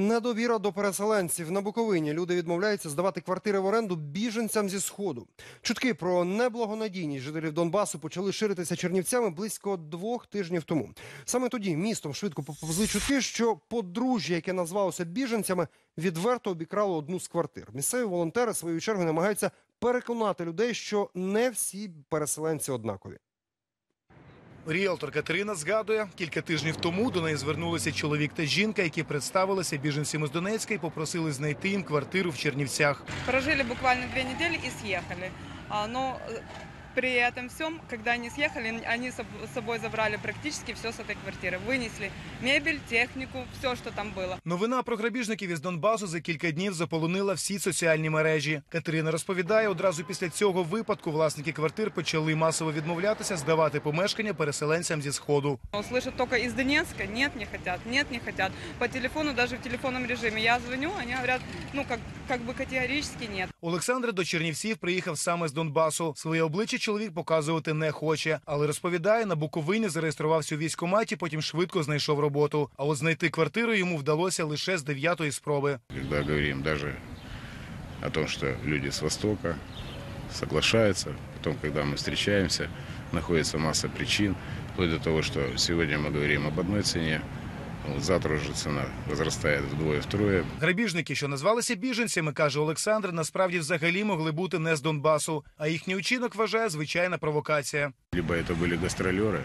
Недовіра до переселенців на Буковині. Люди відмовляються здавати квартири в оренду біженцям зі сходу. Чутки про неблагонадійність жителів Донбасу почали ширитися чернівцями близько двох тижнів тому. Саме тоді містом швидко поповзли чутки, що подружжя, яке назвалося біженцями, відверто обікрало одну з квартир. Місцеві волонтери своєю чергою намагаються переконати людей, що не всі переселенці однакові. Ріелтор Катерина згадує, кілька тижнів тому до неї звернулися чоловік та жінка, які представилися біженцями з Донецька і попросили знайти їм квартиру в Чернівцях. Прожили буквально дві тижні і з'їхали. Э, при этом всем, когда они съехали, они с соб- с собой забрали практически все с этой квартиры. Вынесли мебель, технику, все, что там было. Новина про грабіжників із Донбасу за кілька днів заполонила всі соціальні мережі. Катерина розповідає, одразу після цього випадку власники квартир почали масово відмовлятися здавати помешкання переселенцям зі сходу. Услышат только из Донецка, нет, не хотят, нет, не хотят. По телефону, даже в телефонном режиме. Я звоню, они говорят, ну, как, как бы категорически нет. Олександр до Чернівців приїхав саме з Донбасу. Своє обличчя чоловік показувати не хоче, але розповідає, на Буковині зареєструвався у військкоматі, потім швидко знайшов роботу. А от знайти квартиру йому вдалося лише з дев'ятої спроби. Когда говорим даже о том, что люди с Востока соглашаются, потом, когда мы встречаемся, находится масса причин, вплоть до того, что сегодня мы говорим об одной цене, вот завтра уже цена возрастает вдвое-втрое. Грабіжники, що назвалися біженцями, каже Олександр, насправді взагалі могли бути не з Донбасу. А їхній учинок вважає звичайна провокація. Либо это были гастролеры,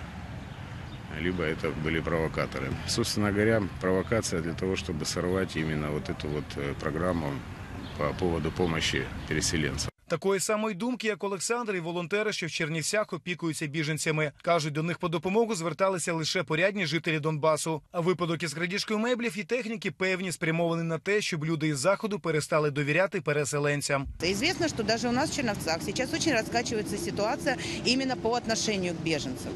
либо это были провокаторы. Собственно говоря, провокация для того, чтобы сорвать именно вот эту вот э, программу по поводу помощи переселенцам. Такої самої думки, як Олександр, і волонтери, що в Чернівцях опікуються біженцями. Кажуть, до них по допомогу зверталися лише порядні жителі Донбасу. А випадок із крадіжкою меблів і техніки певні спрямовані на те, щоб люди із заходу перестали довіряти переселенцям. Известно, что даже у нас в Черновцах сейчас очень раскачивается ситуация именно по отношению к беженцам.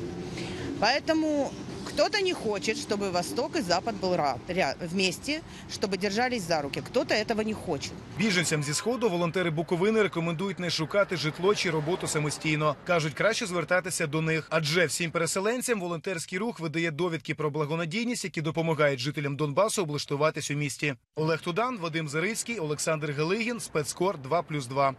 Поэтому кто-то не хочет, чтобы Восток и Запад был ра- ря- вместе, чтобы держались за руки. Кто-то этого не хочет. Біженцям зі сходу волонтери Буковини рекомендують не шукати житло чи роботу самостійно. кажуть, краще звертатися до них. Адже всім переселенцям волонтерський рух видає довідки про благонадійність, які допомагають жителям Донбасу облаштуватись у місті. Олег Тудан, Вадим Зарицький, Олександр Галигін, спецкор 2+,2.